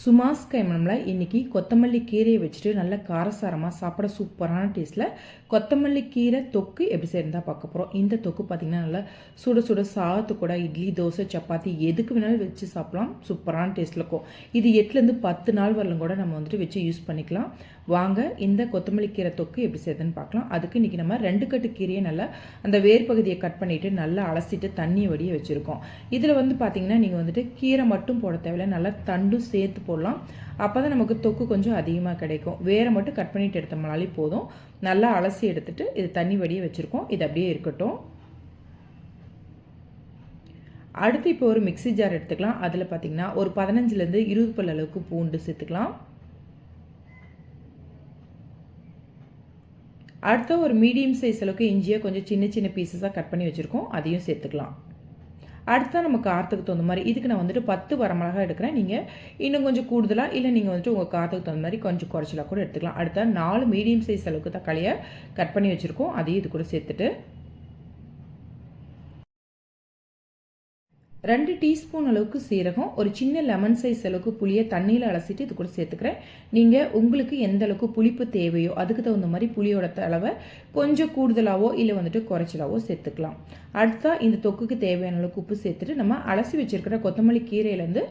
சுமாஸ் கைமனம்ல இன்றைக்கி கொத்தமல்லி கீரையை வச்சுட்டு நல்ல காரசாரமாக சாப்பிட சூப்பரான டேஸ்ட்டில் கொத்தமல்லி கீரை தொக்கு எப்படி செய்யறதா பார்க்க போகிறோம் இந்த தொக்கு பார்த்திங்கன்னா நல்லா சுட சுட சாதத்து கூட இட்லி தோசை சப்பாத்தி எதுக்கு வேணாலும் வச்சு சாப்பிடலாம். சூப்பரான டேஸ்ட்டில் இருக்கும். இது எட்டுலேருந்து பத்து நாள் வரலும் கூட நம்ம வந்துட்டு வச்சு யூஸ் பண்ணிக்கலாம். வாங்க இந்த கொத்தமல்லி கீரை தொக்கு எப்படி செய்யுதுன்னு பார்க்கலாம். அதுக்கு இன்றைக்கி நம்ம ரெண்டு கட்டு கீரையை நல்லா அந்த வேர் பகுதியை கட் பண்ணிவிட்டு நல்லா அலசிட்டு தண்ணி வடிய வச்சுருக்கோம். இதில் வந்து பார்த்திங்கன்னா நீங்கள் வந்துட்டு கீரை மட்டும் போட தேவையில்ல. நல்லா தண்டும் சேர்த்து போடலாம். அப்போ தான் நமக்கு தொக்கு கொஞ்சம் அதிகமாக கிடைக்கும். வேரை மட்டும் கட் பண்ணிவிட்டு எடுத்தோம்னாலே போதும். நல்லா அலசி எடுத்துட்டு இது தண்ணி வடிய வச்சுருக்கோம். இது அப்படியே இருக்கட்டும். அடுத்து இப்போ ஒரு மிக்சி ஜார் எடுத்துக்கலாம். அதில் பார்த்திங்கன்னா ஒரு பதினஞ்சுலேருந்து இருபது பல் அளவுக்கு பூண்டு சேர்த்துக்கலாம். அடுத்த ஒரு மீடியம் சைஸ் அளவுக்கு இஞ்சியை கொஞ்சம் சின்ன சின்ன பீசஸாக கட் பண்ணி வச்சுருக்கோம். அதையும் சேர்த்துக்கலாம். அடுத்தா நம்ம காரத்துக்கு தகுந்த மாதிரி இதுக்கு நான் வந்துட்டு பத்து வரமிளகா எடுக்கிறேன். நீங்கள் இன்னும் கொஞ்சம் கூடுதலாக இல்லை நீங்கள் வந்துட்டு உங்கள் காரத்துக்கு தகுந்த மாதிரி கொஞ்சம் குறைச்சலாக கூட எடுத்துக்கலாம். அடுத்த நாலு மீடியம் சைஸ் அளவுக்கு தக்காளியை கட் பண்ணி வச்சுருக்கோம். அதையும் இது கூட சேர்த்துட்டு ரெண்டு டீஸ்பூன் அளவுக்கு சீரகம் ஒரு சின்ன லெமன் சைஸ் அளவுக்கு புளியை தண்ணியில் அலசிட்டு இது கூட சேர்த்துக்கிறேன். நீங்கள் உங்களுக்கு எந்த அளவுக்கு புளிப்பு தேவையோ அதுக்கு தகுந்த மாதிரி புளியோட அளவை கொஞ்சம் கூடுதலாகவோ இல்லை வந்துட்டு குறைச்சலாவோ சேர்த்துக்கலாம். அடுத்தா இந்த தொக்குக்கு தேவையான அளவுக்கு உப்பு சேர்த்துட்டு நம்ம அலசி வச்சிருக்கிற கொத்தமல்லி கீரையிலேருந்து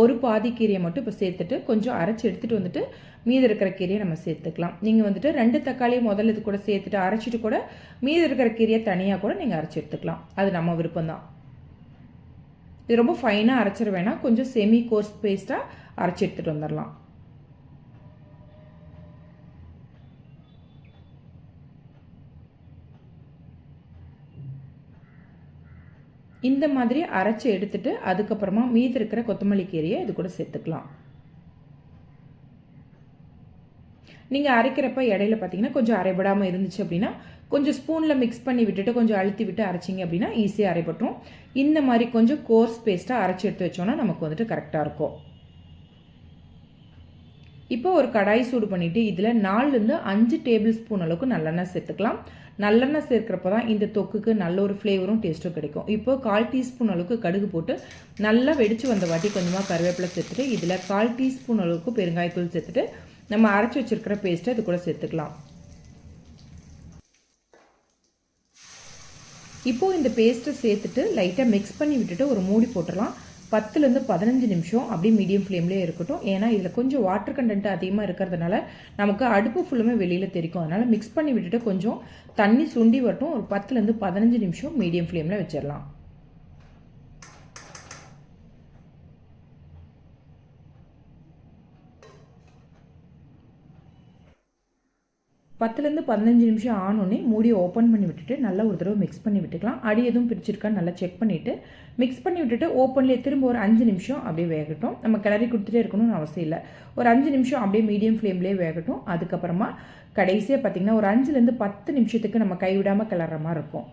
ஒரு பாதி கீரையை மட்டும் இப்போ சேர்த்துட்டு கொஞ்சம் அரைச்சி எடுத்துகிட்டு வந்துட்டு மீதி இருக்கிற கீரையை நம்ம சேர்த்துக்கலாம். நீங்கள் வந்துட்டு ரெண்டு தக்காளியை முதல்ல இது கூட சேர்த்துட்டு அரைச்சிட்டு கூட மீதி இருக்கிற கீரையை தனியாக கூட நீங்கள் அரைச்சி எடுத்துக்கலாம். அது நம்ம விருப்பம் தான் இது ரொம்ப ஃபைனாக அரைச்சிட வேணாம் கொஞ்சம் செமி கோர்ஸ் பேஸ்ட்டாக அரைச்சி எடுத்துகிட்டு வந்துடலாம் இந்த மாதிரி அரைச்சி எடுத்துட்டு அதுக்கப்புறமா மீதி இருக்கிற கொத்தமல்லி கீரையை இது கூட சேர்த்துக்கலாம். நீங்கள் அரைக்கிறப்ப இடையில பார்த்தீங்கன்னா கொஞ்சம் அரைபடாமல் இருந்துச்சு அப்படின்னா கொஞ்சம் ஸ்பூனில் மிக்ஸ் பண்ணி விட்டுட்டு கொஞ்சம் அழுத்தி விட்டு அரைச்சிங்க அப்படின்னா ஈஸியாக அரைப்பட்டுரும் இந்த மாதிரி கொஞ்சம் கோர்ஸ் பேஸ்ட்டாக அரைச்சி எடுத்து வச்சோன்னா நமக்கு வந்துட்டு கரெக்டாக இருக்கும். இப்போ ஒரு கடாய் சூடு பண்ணிவிட்டு இதில் நாலுலேருந்து அஞ்சு டேபிள் ஸ்பூன் அளவுக்கு நல்லெண்ணெய் சேர்த்துக்கலாம். நல்லெண்ணெய் சேர்க்குறப்ப தான் இந்த தொக்குக்கு நல்ல ஒரு ஃப்ளேவரும் டேஸ்ட்டும் கிடைக்கும். இப்போ கால் டீஸ்பூன் அளவுக்கு கடுகு போட்டு நல்லா வெடித்து வந்த வாட்டி கொஞ்சமாக கருவேப்பிலை சேர்த்துட்டு இதில் கால் டீஸ்பூன் அளவுக்கு பெருங்காயத்தூள் சேர்த்துட்டு நம்ம அரைச்சி வச்சுருக்கிற பேஸ்ட்டை இது கூட சேர்த்துக்கலாம். இப்போது இந்த பேஸ்ட்டை சேர்த்துட்டு லைட்டாக மிக்ஸ் பண்ணி விட்டுட்டு ஒரு மூடி போட்டுடலாம். பத்துலேருந்து பதினஞ்சு நிமிஷம் அப்படியே மீடியம் ஃப்ளேம்லேயே இருக்கட்டும். ஏன்னா இதில் கொஞ்சம் வாட்டர் கண்டென்ட் அதிகமாக இருக்கிறதுனால நமக்கு அடுப்பு ஃபுல்லுமே வெளியில் தெரிக்கும். அதனால் மிக்ஸ் பண்ணி விட்டுட்டு கொஞ்சம் தண்ணி சுண்டி வரட்டும். ஒரு பத்துலேருந்து பதினஞ்சு நிமிஷம் மீடியம் ஃப்ளேமில் வச்சிடலாம். பத்துலேருந்து பதினஞ்சு நிமிஷம் ஆனோடனே மூடியை ஓப்பன் பண்ணி விட்டுட்டு நல்லா ஒரு தடவை மிக்ஸ் பண்ணி விட்டுக்கலாம். அடி எதுவும் பிரிச்சிருக்கான்னு நல்லா செக் பண்ணிவிட்டு மிக்ஸ் பண்ணி விட்டுட்டு ஓப்பன்லேயே திரும்ப ஒரு அஞ்சு நிமிஷம் அப்படியே வேகட்டும். நம்ம கிளறி கொடுத்துட்டே இருக்கணும்னு அவசியம் இல்லை. ஒரு அஞ்சு நிமிஷம் அப்படியே மீடியம் ஃப்ளேம்லேயே வேகட்டும். அதுக்கப்புறமா கடைசியாக பார்த்திங்கன்னா ஒரு அஞ்சுலேருந்து பத்து நிமிஷத்துக்கு நம்ம கைவிடாமல் கிளற மாதிரி இருக்கும்.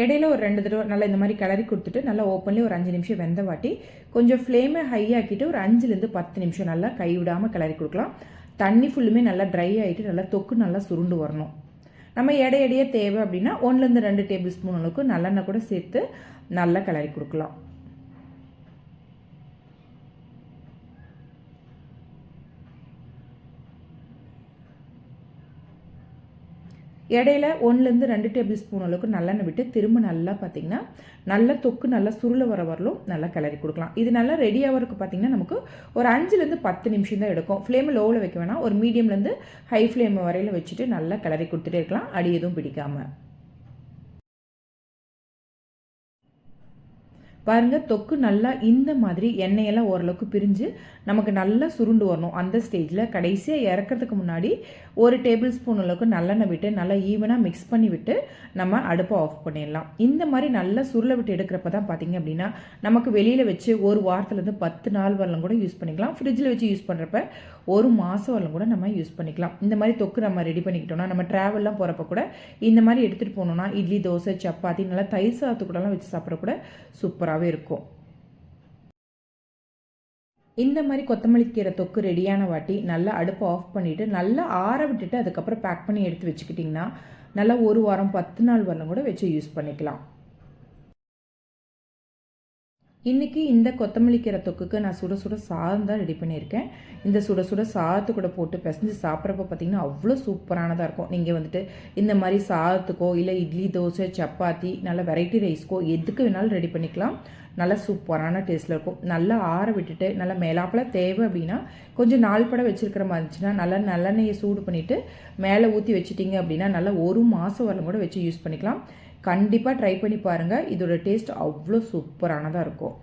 இடையில ஒரு ரெண்டு தடவை நல்லா இந்த மாதிரி கிளறி கொடுத்துட்டு நல்லா ஓப்பன்லேயே ஒரு அஞ்சு நிமிஷம் வெந்த வாட்டி கொஞ்சம் ஃப்ளேமை ஹை ஆக்கிட்டு ஒரு அஞ்சுலேருந்து பத்து நிமிஷம் நல்லா கைவிடாமல் கிளறி கொடுக்கலாம். தண்ணி ஃபுல்லுமே நல்லா ட்ரை ஆகிட்டு நல்லா தொக்கு நல்லா சுருண்டு வரணும். நம்ம எடையடையே தேவை அப்படின்னா ஒன்றுலேருந்து ரெண்டு டேபிள் ஸ்பூன் அளவுக்கு நல்லெண்ணெய் கூட சேர்த்து நல்லா கிளறி கொடுக்கலாம். இடையில ஒன்றுலேருந்து ரெண்டு டேபிள் ஸ்பூன் அளவுக்கு நல்லெண்ணெய் விட்டு திரும்ப நல்லா பார்த்தீங்கன்னா நல்ல தொக்கு நல்லா சுருள வர வரலும் நல்லா கிளறி கொடுக்கலாம். இது நல்லா ரெடி ஆகிறதுக்கு பார்த்தீங்கன்னா நமக்கு ஒரு அஞ்சுலேருந்து பத்து நிமிஷம் தான் எடுக்கும். ஃப்ளேம் லோவில் வைக்க வேணாம். ஒரு மீடியம்லேருந்து ஹை ஃப்ளேம் வரையில் வச்சுட்டு நல்லா கிளறி கொடுத்துட்டே இருக்கலாம். அடி எதுவும் பிடிக்காமல் பாருங்கள் தொக்கு நல்லா இந்த மாதிரி எண்ணெயெல்லாம் ஓரளவுக்கு பிரிஞ்சு நமக்கு நல்லா சுருண்டு வரணும். அந்த ஸ்டேஜில் கடைசியாக இறக்கிறதுக்கு முன்னாடி ஒரு டேபிள் ஸ்பூன் அளவுக்கு நல்லெண்ணெய் விட்டு நல்லா ஈவனாக மிக்ஸ் பண்ணி விட்டு நம்ம அடுப்பை ஆஃப் பண்ணிடலாம். இந்த மாதிரி நல்லா சுருளை விட்டு எடுக்கிறப்ப தான் பார்த்திங்க அப்படின்னா நமக்கு வெளியில் வச்சு ஒரு வாரத்துலேருந்து பத்து நாள் வரலாம் கூட யூஸ் பண்ணிக்கலாம். ஃப்ரிட்ஜில் வச்சு யூஸ் பண்ணுறப்ப ஒரு மாதம் வரலாம் கூட நம்ம யூஸ் பண்ணிக்கலாம். இந்த மாதிரி தொக்கு நம்ம ரெடி பண்ணிக்கிட்டோம்னா நம்ம ட்ராவல்லாம் போகிறப்ப கூட இந்த மாதிரி எடுத்துகிட்டு போனோம்னா இட்லி தோசை சப்பாத்தி நல்லா தயிர் சாதத்து கூடலாம் வச்சு சாப்பிட கூட சூப்பராக சூப்பராகவே இருக்கும். இந்த மாதிரி கொத்தமல்லி கீரை தொக்கு ரெடியான வாட்டி நல்லா அடுப்பை ஆஃப் பண்ணிவிட்டு நல்லா ஆற விட்டுட்டு அதுக்கப்புறம் பேக் பண்ணி எடுத்து வச்சுக்கிட்டிங்கன்னா நல்லா ஒரு வாரம் பத்து நாள் வரணும் கூட வச்சு யூஸ் பண்ணிக்கலாம். இன்றைக்கி இந்த கொத்தமல்லி கீரை தொக்குக்கு நான் சுட சுட சாதம் தான் ரெடி பண்ணியிருக்கேன். இந்த சுட சுட சாதத்து கூட போட்டு பிசைஞ்சு சாப்பிட்றப்ப பார்த்தீங்கன்னா அவ்வளோ சூப்பரானதாக இருக்கும். நீங்கள் வந்துட்டு இந்த மாதிரி சாதத்துக்கோ இல்லை இட்லி தோசை சப்பாத்தி நல்ல வெரைட்டி ரைஸ்க்கோ எதுக்கு வேணாலும் ரெடி பண்ணிக்கலாம். நல்லா சூப்பரான டேஸ்ட்டில் இருக்கும். நல்லா ஆற விட்டுட்டு நல்லா மேலாப்பில் தேவை அப்படின்னா கொஞ்சம் நாள் படம் வச்சுருக்கிற மாதிரி இருந்துச்சுன்னா நல்லா நல்லெண்ணெயை சூடு பண்ணிவிட்டு மேலே ஊற்றி வச்சுட்டிங்க அப்படின்னா நல்லா ஒரு மாதம் வரலும் கூட வச்சு யூஸ் பண்ணிக்கலாம். கண்டிப்பாக ட்ரை பண்ணி பாருங்கள் இதோட டேஸ்ட் அவ்வளோ சூப்பரானதாக இருக்கும்.